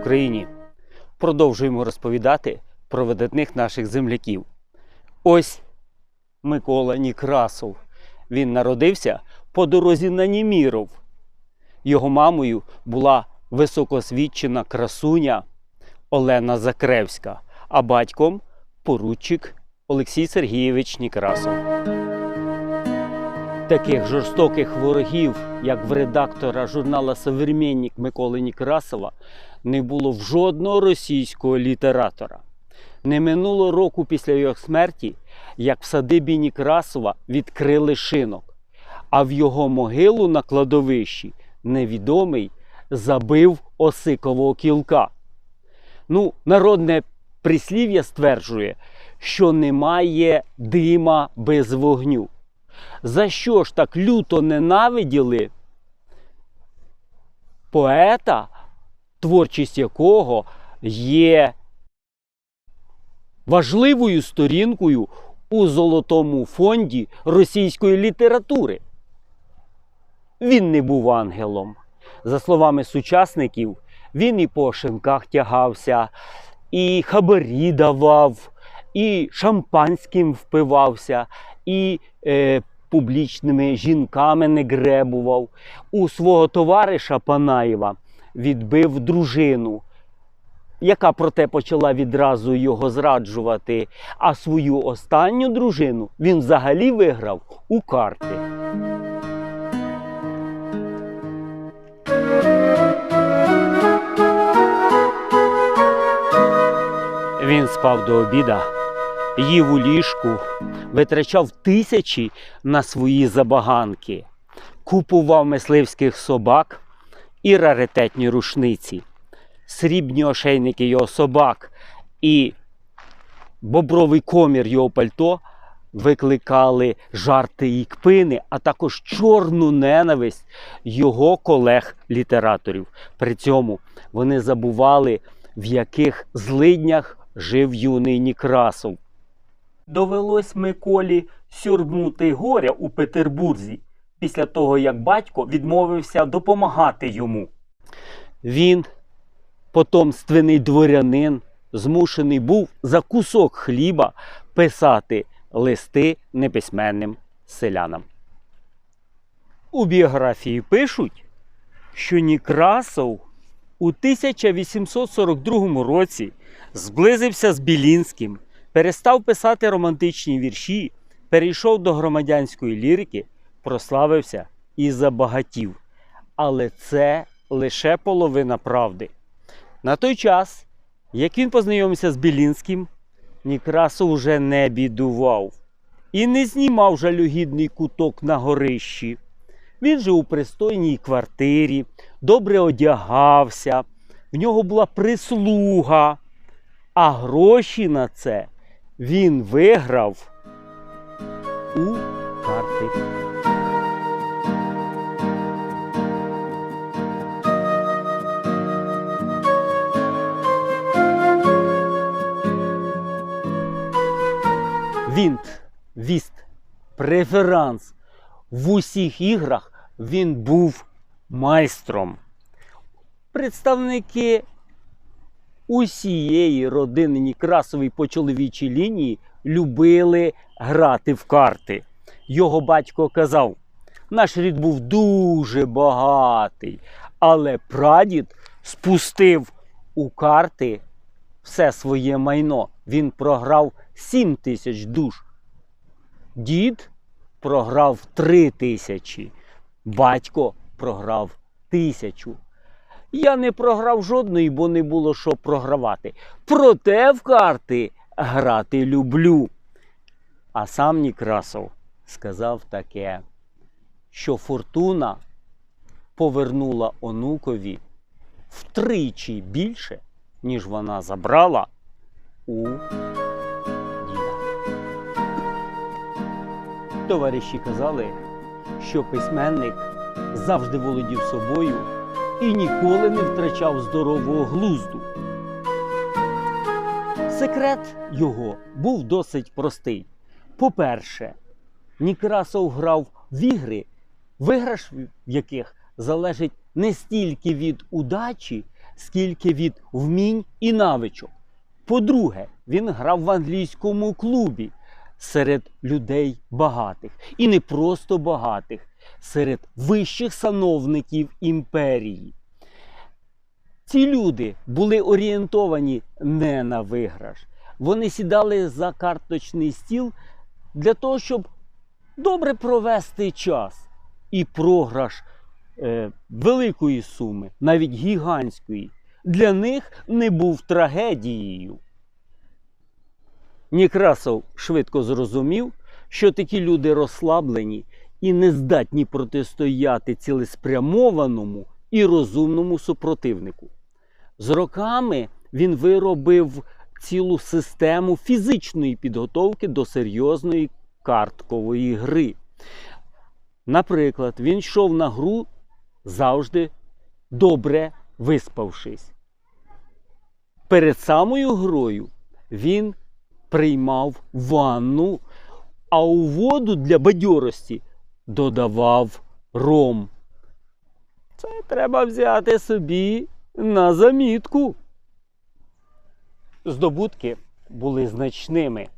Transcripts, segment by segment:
Україні! Продовжуємо розповідати про видатних наших земляків. Ось Микола Нікрасов. Він народився по дорозі на Німіров. Його мамою була високосвідчена красуня Олена Закревська, а батьком поручик Олексій Сергійович Нікрасов. Таких жорстоких ворогів, як в редактора журнала Современник Миколи Некрасова, не було в жодного російського літератора. Не минуло року після його смерті, як в садибі Некрасова відкрили шинок, а в його могилу на кладовищі невідомий забив осикового кілка. Ну, народне прислів'я стверджує, що немає дима без вогню. За що ж так люто ненавиділи поета, творчість якого є важливою сторінкою у золотому фонді російської літератури? Він не був ангелом. За словами сучасників, він і по шинках тягався, і хабарі давав, і шампанським впивався, і е, публічними жінками не гребував. У свого товариша Панаєва відбив дружину, яка проте почала відразу його зраджувати. А свою останню дружину він взагалі виграв у карти. Він спав до обіда, їв у ліжку, витрачав тисячі на свої забаганки, купував мисливських собак і раритетні рушниці, срібні ошейники його собак і бобровий комір його пальто викликали жарти і кпини, а також чорну ненависть його колег-літераторів. При цьому вони забували, в яких злиднях жив юний Нікрасов. Довелось Миколі сюрбнути горя у Петербурзі після того, як батько відмовився допомагати йому. Він, потомственний дворянин, змушений був за кусок хліба писати листи неписьменним селянам. У біографії пишуть, що Нікрасов у 1842 році зблизився з Білінським, перестав писати романтичні вірші, перейшов до громадянської лірики, прославився і забагатів. Але це лише половина правди. На той час, як він познайомився з Білінським, Нікрасов уже не бідував і не знімав жалюгідний куток на горищі. Він жив у пристойній квартирі, добре одягався, в нього була прислуга, а гроші на це він виграв у карти. Вінт, віст, преферанс. В усіх іграх він був майстром. Представники усієї родини Некрасової по чоловічій лінії любили грати в карти. Його батько казав: наш рід був дуже багатий, але прадід спустив у карти все своє майно. Він програв 7 тисяч душ. Дід програв 3 тисячі. Батько програв тисячу. Я не програв жодної, бо не було що програвати. Проте в карти грати люблю. А сам Некрасов сказав таке, що фортуна повернула онукові втричі більше, ніж вона забрала у діда. Товариші казали, що письменник завжди володів собою і ніколи не втрачав здорового глузду. Секрет його був досить простий. По-перше, Некрасов грав в ігри, виграш в яких залежить не стільки від удачі, скільки від вмінь і навичок. По-друге, він грав в англійському клубі серед людей багатих. І не просто багатих, серед вищих сановників імперії. Ці люди були орієнтовані не на виграш. Вони сідали за карточний стіл для того, щоб добре провести час. І програш е, великої суми, навіть гігантської, для них не був трагедією. Некрасов швидко зрозумів, що такі люди розслаблені і не здатні протистояти цілеспрямованому і розумному супротивнику. З роками він виробив цілу систему фізичної підготовки до серйозної карткової гри. Наприклад, він йшов на гру завжди добре виспавшись. Перед самою грою він приймав ванну, а у воду для бадьорості додавав ром. Це треба взяти собі на замітку. Здобутки були значними.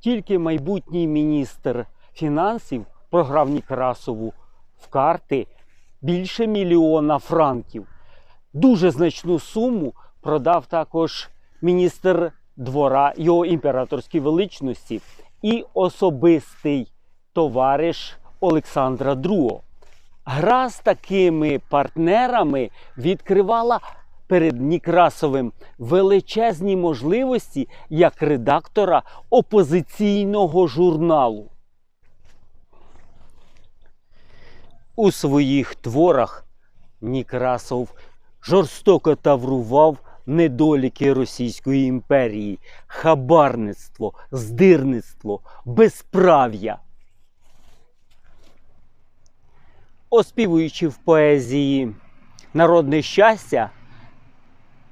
Тільки майбутній міністр фінансів програв Некрасову в карти більше мільйона франків. Дуже значну суму продав також міністр двора його імператорській величності і особистий товариш Олександра II. Гра з такими партнерами відкривала перед Некрасовим величезні можливості як редактора опозиційного журналу. У своїх творах Некрасов жорстоко таврував недоліки Російської імперії, хабарництво, здирництво, безправ'я. Оспівуючи в поезії народне щастя,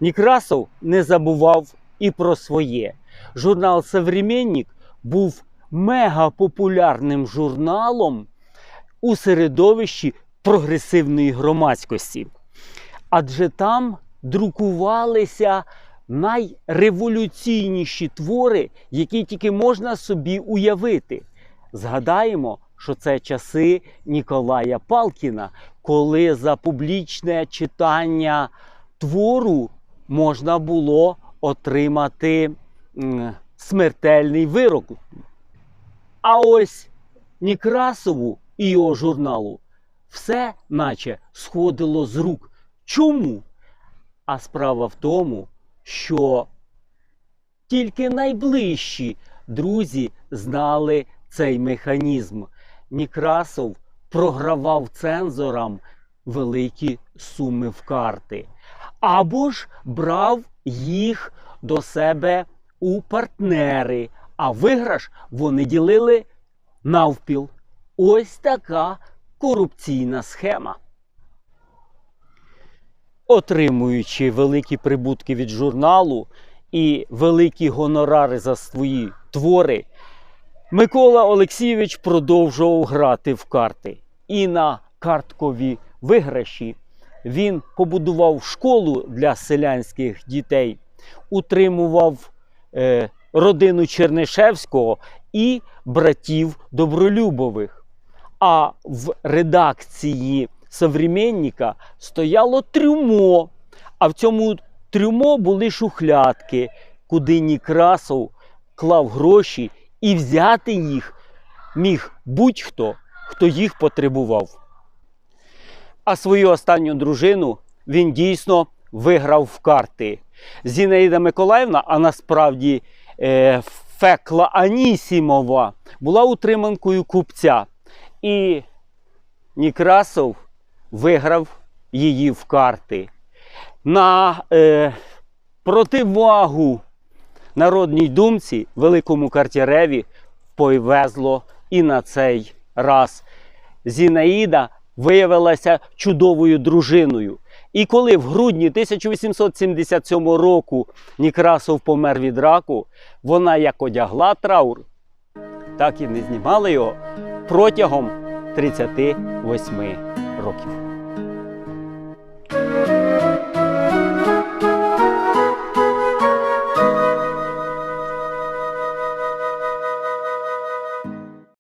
Некрасов не забував і про своє. Журнал Современник був мегапопулярним журналом у середовищі прогресивної громадськості. Адже там друкувалися найреволюційніші твори, які тільки можна собі уявити. Згадаємо, що це часи Ніколая Палкіна, коли за публічне читання твору можна було отримати смертельний вирок. А ось Некрасову і його журналу все наче сходило з рук. Чому? А справа в тому, що тільки найближчі друзі знали цей механізм. Некрасов програвав цензорам великі суми в карти, або ж брав їх до себе у партнери, а виграш вони ділили навпіл. Ось така корупційна схема. Отримуючи великі прибутки від журналу і великі гонорари за свої твори, Микола Олексійович продовжував грати в карти. І на карткові виграші він побудував школу для селянських дітей, утримував е, родину Чернишевського і братів Добролюбових. А в редакції современника стояло трюмо. А в цьому трюмо були шухлядки, куди Некрасов клав гроші, і взяти їх міг будь-хто, хто їх потребував. А свою останню дружину він дійсно виграв в карти. Зінаїда Миколаївна, а насправді е, Фекла Анісімова, була утриманкою купця. І Некрасов виграв її в карти. На е, противагу народній думці великому картяреві повезло і на цей раз. Зінаїда виявилася чудовою дружиною. І коли в грудні 1877 року Некрасов помер від раку, вона як одягла траур, так і не знімала його протягом 38 років.